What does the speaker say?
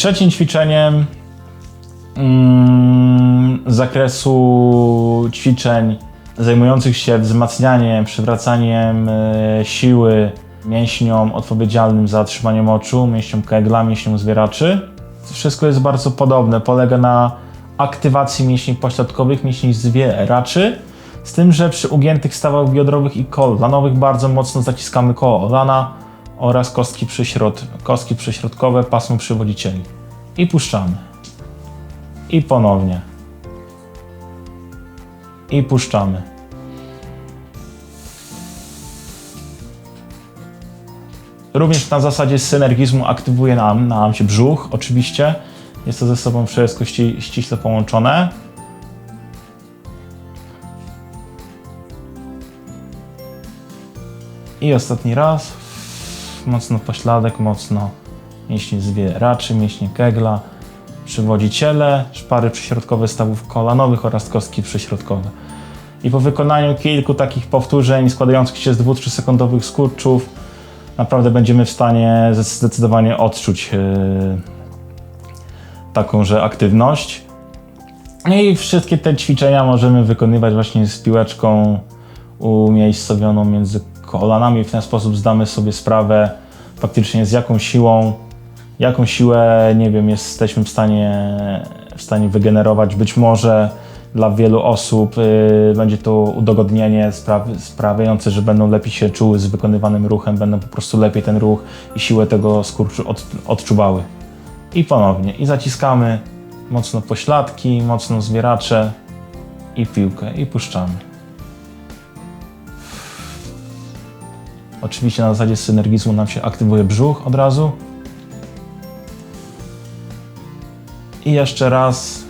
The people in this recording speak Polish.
Trzecim ćwiczeniem mm, z zakresu ćwiczeń zajmujących się wzmacnianiem, przywracaniem e, siły mięśniom odpowiedzialnym za trzymanie moczu, mięśniom kegla, mięśniom zwieraczy. Wszystko jest bardzo podobne. Polega na aktywacji mięśni pośladkowych, mięśni zwieraczy, z tym, że przy ugiętych stawach biodrowych i kolanowych bardzo mocno zaciskamy kolana oraz kostki, przyśrod, kostki przyśrodkowe, pasmo przywodzicieli. I puszczamy. I ponownie. I puszczamy. Również na zasadzie synergizmu aktywuje nam, nam się brzuch, oczywiście. Jest to ze sobą wszystko ści, ściśle połączone. I ostatni raz. Mocno pośladek, mocno mięśnie zwieraczy, mięśnie kegla, przywodziciele, szpary przyśrodkowe stawów kolanowych oraz kostki przyśrodkowe. I po wykonaniu kilku takich powtórzeń składających się z 2-3 sekundowych skurczów naprawdę będziemy w stanie zdecydowanie odczuć yy, takąże aktywność. No I wszystkie te ćwiczenia możemy wykonywać właśnie z piłeczką umiejscowioną między kolanami. W ten sposób zdamy sobie sprawę faktycznie z jaką siłą, jaką siłę, nie wiem, jesteśmy w stanie, w stanie wygenerować. Być może dla wielu osób y, będzie to udogodnienie sprawi- sprawiające, że będą lepiej się czuły z wykonywanym ruchem, będą po prostu lepiej ten ruch i siłę tego skurczu od, odczuwały. I ponownie. I zaciskamy mocno pośladki, mocno zwieracze i piłkę i puszczamy. Oczywiście na zasadzie synergizmu nam się aktywuje brzuch od razu. I jeszcze raz